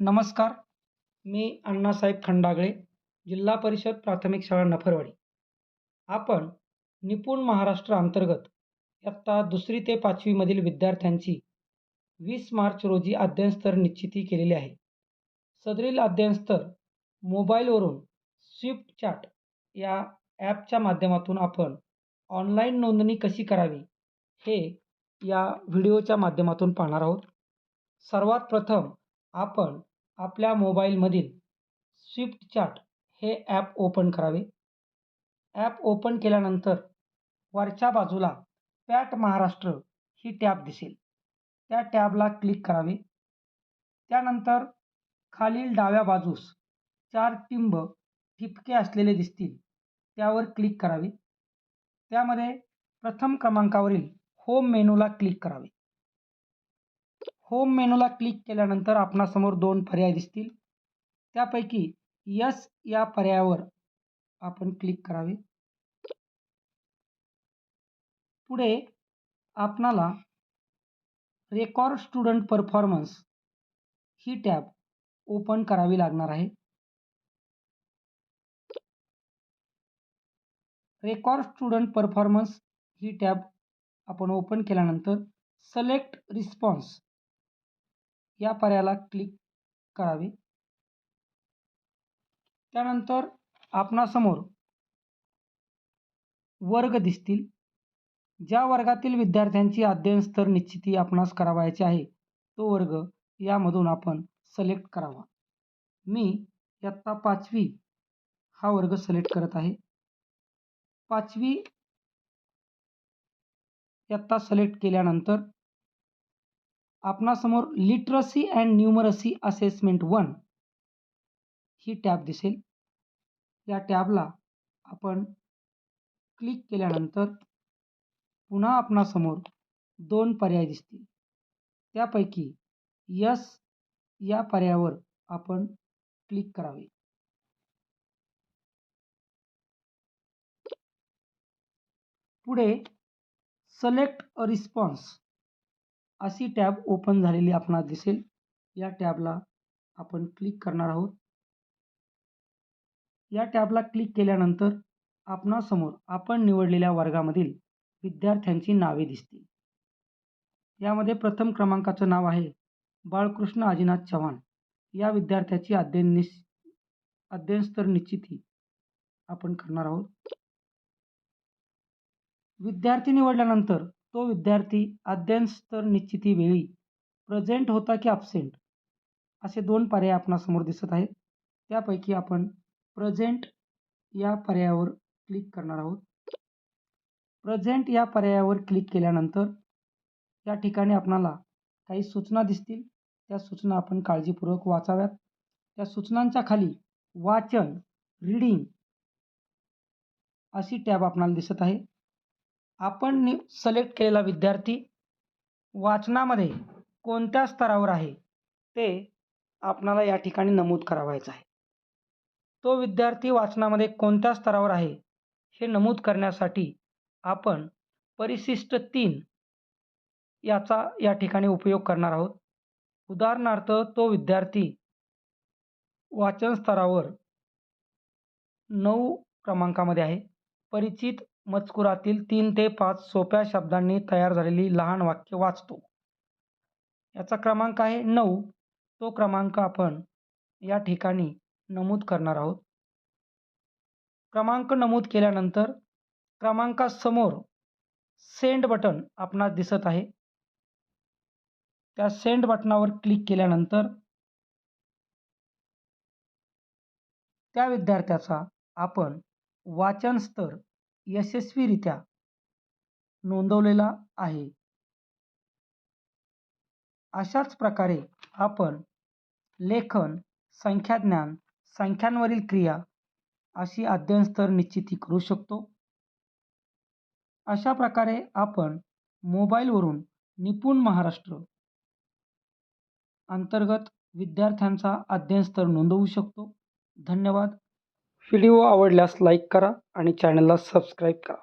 नमस्कार. मी अण्णासाहेब खंडागळे जिल्हा परिषद प्राथमिक शाळा नफरवाडी. आपण निपुण महाराष्ट्र अंतर्गत इयत्ता दुसरी ते पाचवीमधील विद्यार्थ्यांची वीस मार्च रोजी अध्ययनस्तर निश्चिती केलेली आहे. सदरील अध्ययनस्तर मोबाईलवरून स्विफ्ट चॅट या ॲपच्या माध्यमातून आपण ऑनलाईन नोंदणी कशी करावी हे या व्हिडिओच्या माध्यमातून पाहणार आहोत. सर्वात प्रथम आपण आपल्या मोबाईलमधील स्विफ्ट चॅट हे ॲप ओपन करावे. ॲप ओपन केल्यानंतर वरच्या बाजूला पॅट महाराष्ट्र ही टॅब दिसेल. त्या टॅबला क्लिक करावे. त्यानंतर खालील डाव्या बाजूस चार टिंब ठिपके असलेले दिसतील त्यावर क्लिक करावे. त्यामध्ये प्रथम क्रमांकावरील होम मेनूला क्लिक करावे. होम मेनूला क्लिक केल्यानंतर आपणासमोर दोन पर्याय दिसतील. त्यापैकी यस या पर्यायावर आपण क्लिक करावे. पुढे आपणाला रेकॉर्ड स्टुडंट परफॉर्मन्स ही टॅब ओपन करावी लागणार आहे. रेकॉर्ड स्टुडंट परफॉर्मन्स ही टॅब आपण ओपन केल्यानंतर सलेक्ट रिस्पॉन्स या पर्यायाला क्लिक करावे. त्यानंतर आपणासमोर वर्ग दिसतील. ज्या वर्गातील विद्यार्थ्यांची अध्ययन स्तर निश्चिती आपणास करावायची आहे तो वर्ग यामधून आपण सिलेक्ट करावा. मी इयत्ता पाचवी हा वर्ग सिलेक्ट करत आहे. पाचवी इयत्ता सिलेक्ट केल्यानंतर आपणासमोर literacy and numeracy assessment one he tab दिसेल. या टॅबला आपण क्लिक केल्यानंतर पुन्हा आपणासमोर दोन पर्याय दिसतील. त्यापैकी यस या पर्यायावर आपण क्लिक करावे. पुढे सलेक्ट अ रिस्पॉन्स अशी टॅब ओपन झालेली आपणास दिसेल. या टॅबला आपण क्लिक करणार आहोत. या टॅबला क्लिक केल्यानंतर आपणासमोर आपण निवडलेल्या वर्गामधील विद्यार्थ्यांची नावे दिसतील. यामध्ये प्रथम क्रमांकाचं नाव आहे बाळकृष्ण आजीनाथ चव्हाण. या विद्यार्थ्याची अध्ययन निश अध्ययनस्तर निश्चिती आपण करणार आहोत. विद्यार्थी निवडल्यानंतर तो विद्यार्थी अध्ययन स्तर वेळी प्रेझेंट होता की ॲबसेंट असे दोन पर्याय आपणासमोर दिसत आहेत. त्यापैकी आपण प्रेझेंट या पर्यायावर क्लिक करणार आहोत. प्रेझेंट या पर्यायावर क्लिक केल्यानंतर या ठिकाणी आपणाला काही सूचना दिसतील. त्या सूचना आपण काळजीपूर्वक वाचाव्यात. त्या सूचनांच्या खाली वाचन रीडिंग अशी टॅब आपणाला दिसत आहे. आपण नि सलेक्ट केलेला विद्यार्थी वाचनामध्ये कोणत्या स्तरावर आहे ते आपणाला या ठिकाणी नमूद करावायचं आहे. तो विद्यार्थी वाचनामध्ये कोणत्या स्तरावर आहे हे नमूद करण्यासाठी आपण परिशिष्ट तीन याचा या ठिकाणी उपयोग करणार आहोत. उदाहरणार्थ तो विद्यार्थी वाचन स्तरावर नऊ क्रमांकामध्ये आहे. परिचित मजकुरातील तीन ते पाच सोप्या शब्दांनी तयार झालेली लहान वाक्य वाचतो. याचा क्रमांक आहे नऊ. तो क्रमांक आपण या ठिकाणी नमूद करणार आहोत. क्रमांक नमूद केल्यानंतर क्रमांकासमोर सेंड बटन आपणास दिसत आहे. त्या सेंड बटनावर क्लिक केल्यानंतर त्या विद्यार्थ्याचा आपण वाचन स्तर यशस्वीरित्या नोंदवलेला आहे. अशाच प्रकारे आपण लेखन संख्याज्ञान संख्यांवरील क्रिया अशी अध्ययनस्तर निश्चिती करू शकतो. अशा प्रकारे आपण मोबाईलवरून निपुण महाराष्ट्र अंतर्गत विद्यार्थ्यांचा अध्ययनस्तर नोंदवू शकतो. धन्यवाद. व्हिडिओ आवडल्यास लाईक करा आणि चॅनलला सबस्क्राईब करा.